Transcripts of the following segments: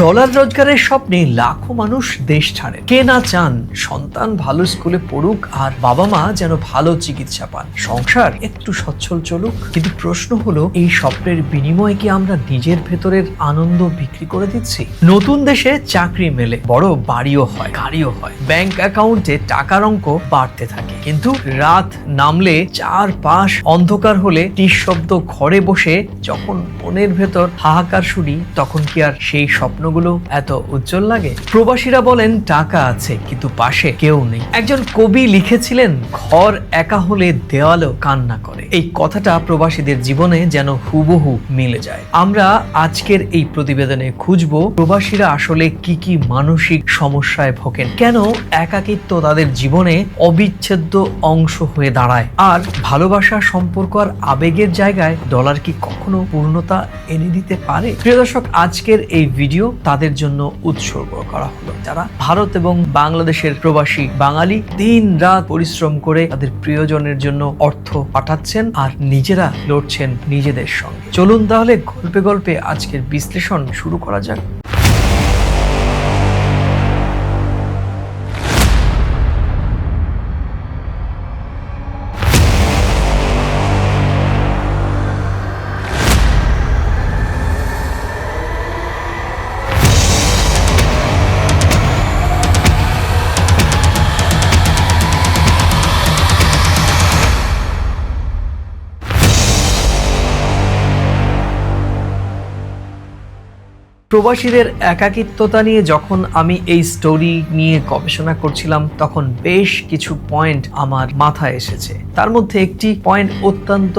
Dollar রোজগারের স্বপ্নে লাখো মানুষ দেশ ছাড়ে। কে না চান সন্তান ভালো স্কুলে পড়ুক আর বাবা মা যেন ভালো চিকিৎসা পান। সংসার একটু সচ্ছল চলুক। কিন্তু প্রশ্ন হলো, এই স্বপ্নের বিনিময়ে কি আমরা নিজের ভেতরের আনন্দ বিক্রি করে দিচ্ছি? নতুন দেশে চাকরি মেলে, বড় বাড়িও হয়, গাড়িও হয়। ব্যাংক অ্যাকাউন্টে টাকার অঙ্ক বাড়তে থাকে। কিন্তু রাত নামলে চার পাশ অন্ধকার হলে নিঃশব্দ ঘরে বসে যখন মনের ভেতর হাহাকার শুনি, তখন কি আর সেই স্বপ্নগুলো এত উজ্জ্বল লাগে? প্রবাসীরা বলেন, টাকা আছে, কিন্তু পাশে কেউ নেই। একজন কবি লিখেছিলেন, ঘর একা হলে দেওয়ালও কান্না করে। এই কথাটা প্রবাসীদের জীবনে যেন হুবহু মিলে যায়। আমরা আজকের এই প্রতিবেদনে খুঁজব, প্রবাসীরা আসলে কি কি মানসিক সমস্যায় ভোগেন? কেন একাকিত্ব তাদের জীবনে অবিচ্ছেদ্য অংশ হয়ে দাঁড়ায়? আর ভালোবাসা সম্পর্ক আর আবেগের জায়গায় ডলার কি কখনো পূর্ণতা এনে দিতে পারে। প্রিয় দর্শক, আজকের এই ভিডিও তাদের জন্য উৎসর্গ করা হলো। যারা ভারত এবং বাংলাদেশের প্রবাসী বাঙালি দিন রাত পরিশ্রম করে তাদের প্রিয়জনের জন্য অর্থ পাঠাচ্ছেন আর নিজেরা লড়ছেন নিজেদের সঙ্গে। চলুন তাহলে গল্পে গল্পে আজকের বিশ্লেষণ শুরু করা যাক। প্রবাসীদের একাকিত্বতা নিয়ে যখন আমি এই স্টোরি নিয়ে গবেষণা করছিলাম, তখন বেশ কিছু পয়েন্ট আমার মাথায় এসেছে। তার মধ্যে একটি পয়েন্ট অত্যন্ত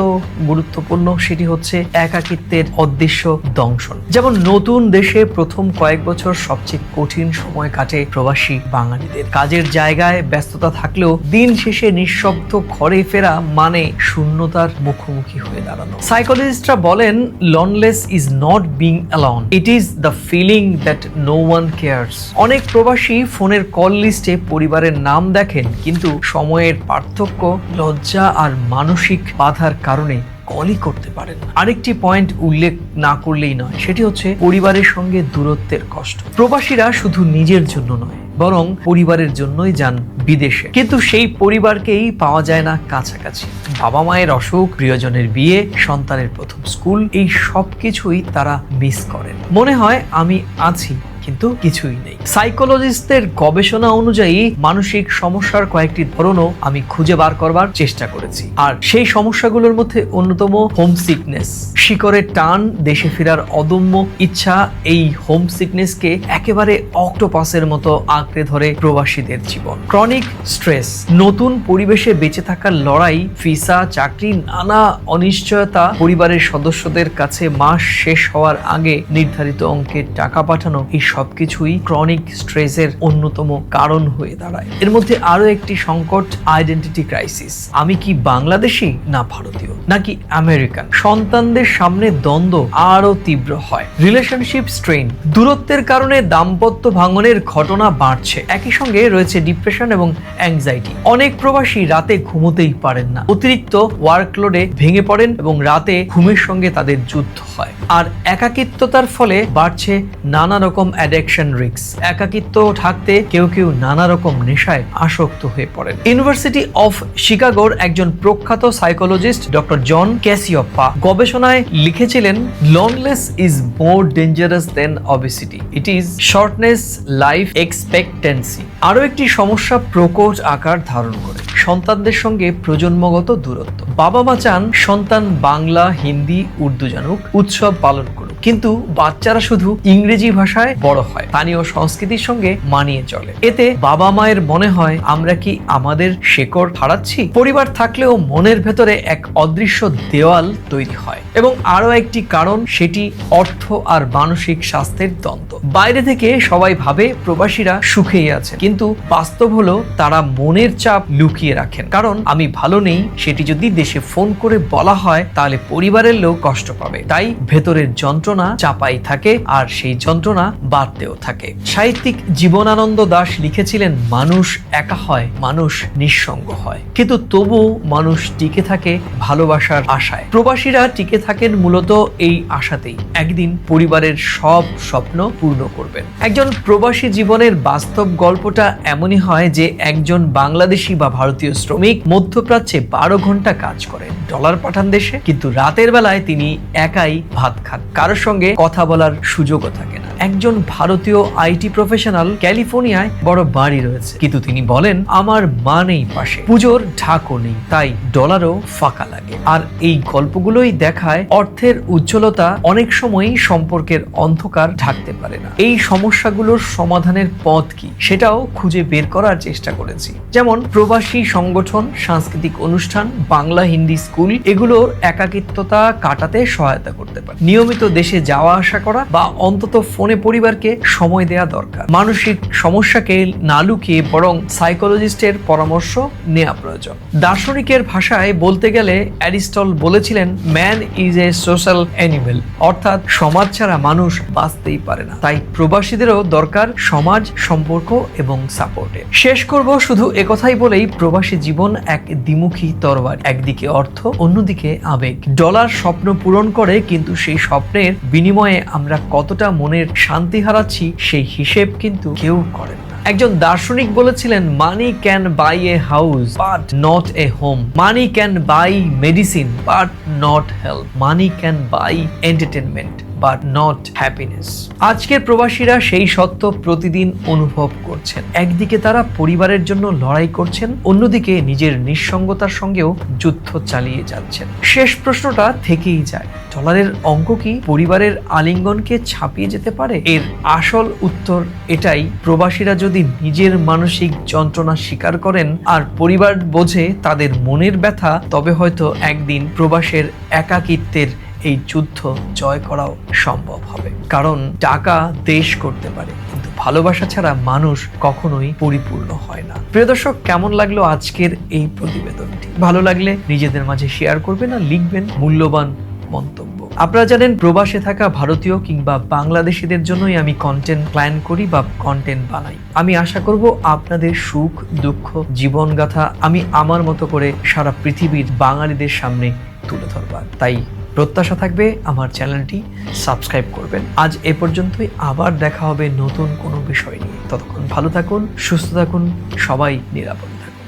গুরুত্বপূর্ণ, সেটি হচ্ছে একাকিত্বের অদৃশ্য দংশন। যেমন নতুন দেশে প্রথম কয়েক বছর সবচেয়ে কঠিন সময় কাটে প্রবাসী বাঙালিদের। কাজের জায়গায় ব্যস্ততা থাকলেও দিন শেষে নিঃশব্দ ঘরে ফেরা মানে শূন্যতার মুখোমুখি হয়ে দাঁড়ানো। সাইকোলজিস্টরা বলেন loneliness is not being alone it is the feeling that no one cares অনেক প্রবাসী ফোনের কল লিস্টে পরিবারের নাম দেখেন, কিন্তু সময়ের পার্থক্য লজ্জা আর মানসিক বাধার কারণে কলই করতে পারেন না। আরেকটি পয়েন্ট উল্লেখ না করলেই নয়, সেটি হচ্ছে পরিবারের সঙ্গে দূরত্বের কষ্ট। প্রবাসীরা শুধু নিজের জন্য নয়, বরং পরিবারের জন্যই যান বিদেশে। কিন্তু সেই পরিবারকেই পাওয়া যায় না কাছাকাছি। বাবা মায়ের অসুখ, প্রিয়জনের বিয়ে, সন্তানের প্রথম স্কুল এই সব কিছুই তারা মিস করেন। মনে হয় আমি আছি কিন্তু কিছুই নেই। সাইকোলজিস্টদের গবেষণা অনুযায়ী মানসিক সমস্যার কয়েকটি ধরনও আমি খুঁজে বার করবার চেষ্টা করেছি। আর সেই সমস্যাগুলোর মধ্যে অন্যতম হোম সিকনেস শিকরের টান, দেশে ফেরার অদম্য ইচ্ছা, এই হোম সিকনেসকে একেবারে অক্টোপাসের মতো আঁকড়ে ধরে প্রবাসীদের জীবন। ক্রনিক স্ট্রেস, নতুন পরিবেশে বেঁচে থাকার লড়াই, ভিসা, চাকরি, নানা অনিশ্চয়তা পরিবারের সদস্যদের কাছে মাস শেষ হওয়ার আগে নির্ধারিত অঙ্কের টাকা পাঠানো এই সবকিছুই ক্রনিক স্ট্রেসের অন্যতম কারণ হয়ে দাঁড়ায়। এর মধ্যে আরও একটি সংকট আইডেন্টিটি ক্রাইসিস আমি কি বাংলাদেশি না ভারতীয়? নাকি আমেরিকান? সন্তানদের সামনে দ্বন্দ্ব আরও তীব্র হয়। রিলেশনশিপ স্ট্রেন দূরত্বের কারণে দাম্পত্য ভাঙনের ঘটনা বাড়ছে। একই সঙ্গে রয়েছে ডিপ্রেশন এবং অ্যাংজাইটি অনেক প্রবাসী রাতে ঘুমোতেই পারেন না। অতিরিক্ত ওয়ার্কলোডে ভেঙে পড়েন এবং রাতে ঘুমের সঙ্গে তাদের যুদ্ধ হয়। আর একাকিত্বতার ফলে বাড়ছে নানা রকম অ্যাডিকশন রিক্স একাকিত্ব থাকতে কেউ কেউ নানা রকম নেশায় আসক্ত হয়ে পড়েন। ইউনিভার্সিটি অফ শিকাগোর একজন প্রখ্যাত সাইকোলজিস্ট ডক্টর জন ক্যাসিওপ্পা গবেষণায় লিখেছিলেন loneliness is more dangerous than obesity it is shortness life expectancy আরও একটি সমস্যা প্রকোচ আকার ধারণ করে। সন্তানদের সঙ্গে প্রজন্মগত দূরত্ব। বাবা মা চান সন্তান বাংলা, হিন্দি, উর্দু জানুক। উৎসব পালন কিন্তু বাচ্চারা শুধু ইংরেজি ভাষায় বড় হয়। স্থানীয় সংস্কৃতির সঙ্গে মানিয়ে চলে। এতে বাবা মায়ের মনে হয়, আমরা কি আমাদের শেকড় হারাচ্ছি? পরিবার থাকলেও মনের ভেতরে এক অদৃশ্য দেওয়াল তৈরি হয়। এবং আরও একটি কারণ, সেটি অর্থ আর মানসিক স্বাস্থ্যের দ্বন্দ্ব। বাইরে থেকে সবাই ভাবে প্রবাসীরা সুখেই আছে। কিন্তু বাস্তব হলো, তারা মনের চাপ লুকিয়ে রাখেন। কারণ, আমি ভালো নেই, সেটি যদি দেশে ফোন করে বলা হয়, তাহলে পরিবারের লোক কষ্ট পাবে। তাই ভেতরের যন্ত্রণা যন্ত্রণা চাপাই থাকে আর সেই যন্ত্রণা বাড়তেও থাকে। সাহিত্যিক জীবনানন্দ দাশ লিখেছিলেন, মানুষ একা হয়, মানুষ নিঃসঙ্গ হয়। কিন্তু তবু মানুষ টিকে থাকে ভালোবাসার আশায়। প্রবাসীরা টিকে থাকেন মূলত এই আশাতেই। একদিন পরিবারের সব স্বপ্ন পূর্ণ করবেন। একজন প্রবাসী জীবনের বাস্তব গল্পটা এমনই হয় যে একজন বাংলাদেশি বা ভারতীয় শ্রমিক মধ্যপ্রাচ্যে বারো ঘণ্টা কাজ করেন। ডলার পাঠান দেশে, কিন্তু রাতের বেলায় তিনি একাই ভাত খান। কারোর সঙ্গে কথা বলার সুযোগও থাকে না। একজন ভারতীয় আইটি প্রফেশনাল ক্যালিফোর্নিয়ায় বড় বাড়ি রয়েছে। কিন্তু তিনি বলেন, আমার মা নেই পাশে। পুজোর ঢাকও নেই, তাই ডলারও ফাঁকা লাগে। আর এই গল্পগুলোই দেখায় অর্থের উজ্জ্বলতা অনেক সময়ই সম্পর্কের অন্ধকার ঢাকতে পারে না। এই সমস্যাগুলোর সমাধানের পথ কি, সেটাও খুঁজে বের করার চেষ্টা করেছি। যেমন, প্রবাসী সংগঠন, সাংস্কৃতিক অনুষ্ঠান, বাংলা হিন্দি স্কুল, এগুলোর একাকিত্বতা কাটাতে সহায়তা করতে পারে। নিয়মিত দেশে যাওয়া আসা করা বা অন্তত ফোনে পরিবারকে সময় দেওয়া দরকার। মানসিক সমস্যাকে না লুকিয়ে বরং সাইকোলজিস্টের পরামর্শ নেওয়া প্রয়োজন। দার্শনিকের ভাষায় বলতে গেলে অ্যারিস্টল বলেছিলেন man is a social animal অর্থাৎ সমাজ ছাড়া মানুষ বাঁচতেই পারে না। তাই প্রবাসীদেরও দরকার সমাজ, সম্পর্ক এবং সাপোর্টে। শেষ করব শুধু একথাই বলেই প্রবাসী জীবন এক দ্বিমুখী তরবার একদিকে অর্থ, অন্যদিকে আবেগ। ডলার স্বপ্ন পূরণ করে, কিন্তু সেই স্বপ্নের বিনিময়ে আমরা কতটা মনের শান্তি হারাচ্ছি, সেই হিসেব কিন্তু কেউ করেন একজন দার্শনিক বলেছিলেন money can buy a house but not a home money can buy medicine but not health money can buy entertainment but not happiness আজকের প্রবাসীরা সেই সত্য প্রতিদিন অনুভব করছেন। একদিকে তারা পরিবারের জন্য লড়াই করছেন, অন্যদিকে নিজের নিঃসঙ্গতার সঙ্গেও যুদ্ধ চালিয়ে যাচ্ছেন। শেষ প্রশ্নটা থেকেই যায়, ডলারের অঙ্ক কি পরিবারের আলিঙ্গনকে ছাপিয়ে যেতে পারে? এর আসল উত্তর এটাই, প্রবাসীরা যদি নিজের মানসিক যন্ত্রণা স্বীকার করেন আর পরিবার বোঝে তাদের মনের ব্যথা, তবে হয়তো একদিন প্রবাসের একাকিত্বের এই যুদ্ধ জয় করাও সম্ভব হবে। কারণ টাকা দেশ করতে পারে, কিন্তু ভালোবাসা ছাড়া মানুষ কখনোই পরিপূর্ণ হয় না। প্রিয় দর্শক, কেমন লাগল আজকের এই প্রতিবেদনটি? ভালো লাগলে নিজেদের মাঝে শেয়ার করবেন আর লিখবেন মূল্যবান মন্তব্য। আপনারা জানেন, প্রবাসে থাকা ভারতীয় কিংবা বাংলাদেশিদের জন্যই আমি কন্টেন্ট প্ল্যান করি বা কন্টেন্ট বানাই। আমি আশা করব আপনাদের সুখ, দুঃখ, জীবনগাথা আমি আমার মতো করে সারা পৃথিবীর বাঙালিদের সামনে তুলে ধরবার। তাই প্রত্যাশা থাকবে আমার চ্যানেলটি সাবস্ক্রাইব করবেন। আজ এ পর্যন্তই, আবার দেখা হবে নতুন কোনো বিষয় নিয়ে। ততক্ষণ ভালো থাকুন, সুস্থ থাকুন, সবাই নিরাপদ থাকুন।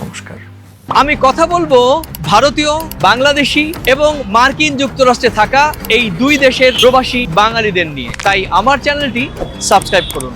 নমস্কার। আমি কথা বলব ভারতীয়, বাংলাদেশি এবং মার্কিন যুক্তরাষ্ট্রে থাকা এই দুই দেশের প্রবাসী বাঙালিদের নিয়ে। তাই আমার চ্যানেলটি সাবস্ক্রাইব করুন।